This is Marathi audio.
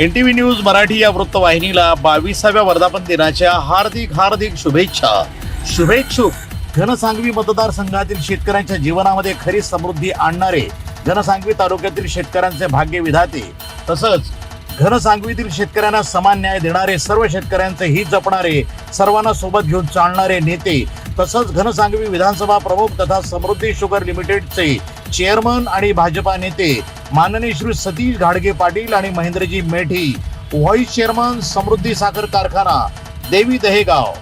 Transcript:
एनटीव्ही न्यूज मराठी या वृत्तवाहिनीला बावीसाव्या वर्धापन दिनाच्या हार्दिक हार्दिक शुभेच्छा. शुभेच्छुक घनसांगवी मतदारसंघातील शेतकऱ्यांच्या जीवनामध्ये खरी समृद्धी आणणारे घनसांगवी तालुक्यातील शेतकऱ्यांचे भाग्य विधाते. तसंच घनसांगवीतील शेतकऱ्यांना समान न्याय देणारे सर्व शेतकऱ्यांचे हित जपणारे सर्वांना सोबत घेऊन चालणारे नेते तसंच घनसांगवी विधानसभा प्रमुख तथा समृद्धी शुगर लिमिटेडचे चेअरमन आणि भाजपा नेते माननीय श्री सतीश घाडगे पाटील आणि महेंद्रजी मेठी व्हाईस चेअरमन समृद्धी साखर कारखाना देवी दहेगाव.